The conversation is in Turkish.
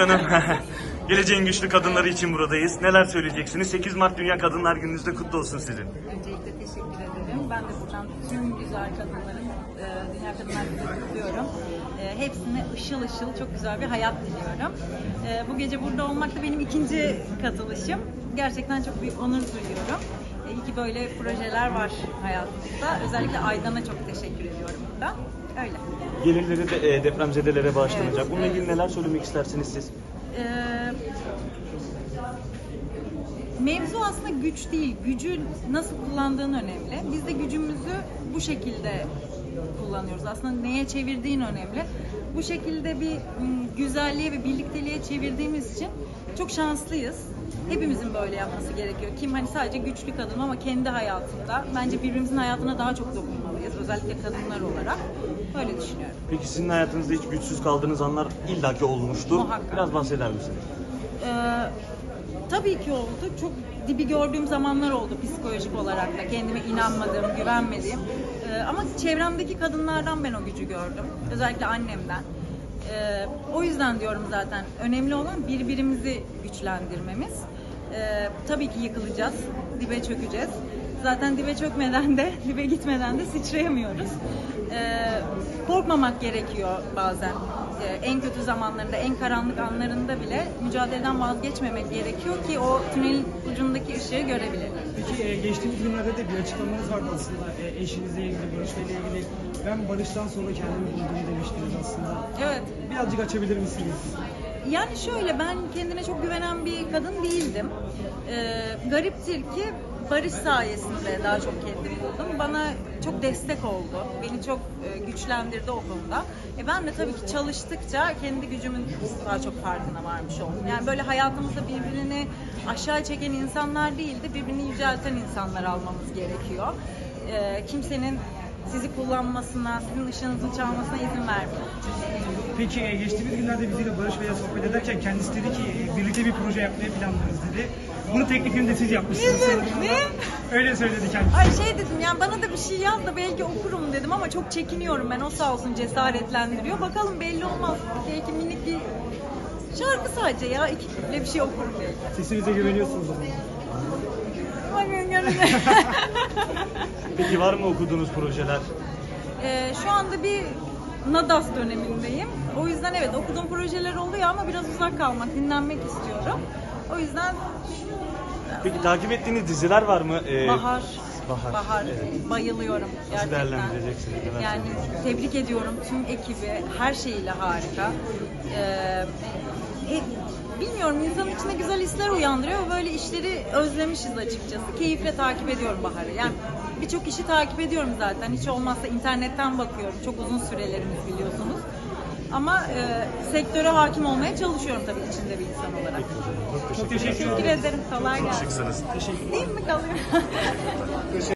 Hanım, geleceğin güçlü kadınları için buradayız. Neler söyleyeceksiniz? 8 Mart Dünya Kadınlar Gününüz de kutlu olsun sizin. Öncelikle teşekkür ederim. Ben de buradan tüm güzel kadınların e, Dünya Kadınlar Günü'nü kutluyorum. E, hepsine ışıl ışıl çok güzel bir hayat diliyorum. E, bu gece burada olmak da benim ikinci katılışım. Gerçekten çok büyük onur duyuyorum. E, iyi ki böyle projeler var hayatımızda. Özellikle Aydan'a çok teşekkür ediyorum burada. Öyle. Gelirleri de e, depremzedelere bağışlanacak. Evet, Bununla ilgili evet. neler söylemek istersiniz siz? Ee, mevzu aslında güç değil, gücü nasıl kullandığın önemli. Biz de gücümüzü bu şekilde kullanıyoruz. Aslında neye çevirdiğin önemli. Bu şekilde bir m, güzelliğe ve birlikteliğe çevirdiğimiz için çok şanslıyız. Hepimizin böyle yapması gerekiyor. Kim hani sadece güçlü kadın ama kendi hayatında bence birbirimizin hayatına daha çok dokunmalıyız. Özellikle kadınlar olarak. Böyle düşünüyorum. Peki sizin hayatınızda hiç güçsüz kaldığınız anlar illaki olmuştur. Muhakkak. Biraz bahseder misiniz? Ee, tabii ki oldu. Çok dibi gördüğüm zamanlar oldu psikolojik olarak da. Kendime inanmadığım, güvenmediğim. Ee, ama çevremdeki kadınlardan ben o gücü gördüm. Özellikle annemden. Ee, o yüzden diyorum zaten önemli olan birbirimizi güçlendirmemiz. Ee, tabii ki yıkılacağız, dibe çökeceğiz. Zaten dibe çökmeden de, dibe gitmeden de sıçrayamıyoruz. Ee, korkmamak gerekiyor bazen. Ee, en kötü zamanlarında, en karanlık anlarında bile mücadeleden vazgeçmemek gerekiyor ki o tünelin ucundaki ışığı görebilelim. Peki e, geçtiğimiz günlerde de bir açıklamanız vardı aslında e, eşinizle ilgili, Barış Bey'le ilgili. Ben Barış'tan sonra kendimi buldum demiştiniz aslında. Evet. Birazcık açabilir misiniz? Yani şöyle ben kendine çok güvenen bir kadın değildim. Ee, gariptir ki Barış sayesinde daha çok kendimi buldum. Bana çok destek oldu. Beni çok e, güçlendirdi o konuda. E ben de tabii ki çalıştıkça kendi gücümün daha çok farkına varmış oldum. Yani böyle hayatımızda birbirini aşağı çeken insanlar değil de birbirini yücelten insanlar almamız gerekiyor. Ee, kimsenin sizi kullanmasına, sizin ışığınızın çalmasına izin vermeyin. Peki e, geçtiğimiz günlerde bizimle Barış Bey'le sohbet ederken kendisi dedi ki e, birlikte bir proje yapmayı planlıyoruz dedi. Bunu teklifini de siz yapmışsınız ama Ne? Öyle söyledi kendisi. Ay şey dedim yani bana da bir şey yaz da belki okurum dedim ama çok çekiniyorum ben o sağ olsun cesaretlendiriyor. Bakalım belli olmaz. Belki minik bir şarkı sadece ya iki küple bir şey okurum belki. Sesinize güveniyorsunuz. Bakın görün. Peki var mı okuduğunuz projeler? Ee, şu anda bir Nadas dönemindeyim. O yüzden evet okuduğum projeler oluyor ama biraz uzak kalmak, dinlenmek istiyorum. O yüzden Peki takip ettiğiniz diziler var mı? Ee, Bahar. Bahar, Bahar. evet. Bayılıyorum gerçekten. değerlendireceksiniz? Neler Yani söyleyeceksiniz? tebrik ediyorum tüm ekibi. Her şeyiyle harika. Ee, e, bilmiyorum insanın içinde güzel hisler uyandırıyor. Böyle işleri özlemişiz açıkçası. Keyifle takip ediyorum Bahar'ı. Yani birçok işi takip ediyorum zaten. Hiç olmazsa internetten bakıyorum. Çok uzun sürelerimiz biliyorsunuz. Ama e, sektöre hakim olmaya çalışıyorum tabii içinde bir insan olarak. Çok teşekkür ederim. Teşekkür ederim. Kolay gelsin. Şıksınız. Değil mi kalıyor?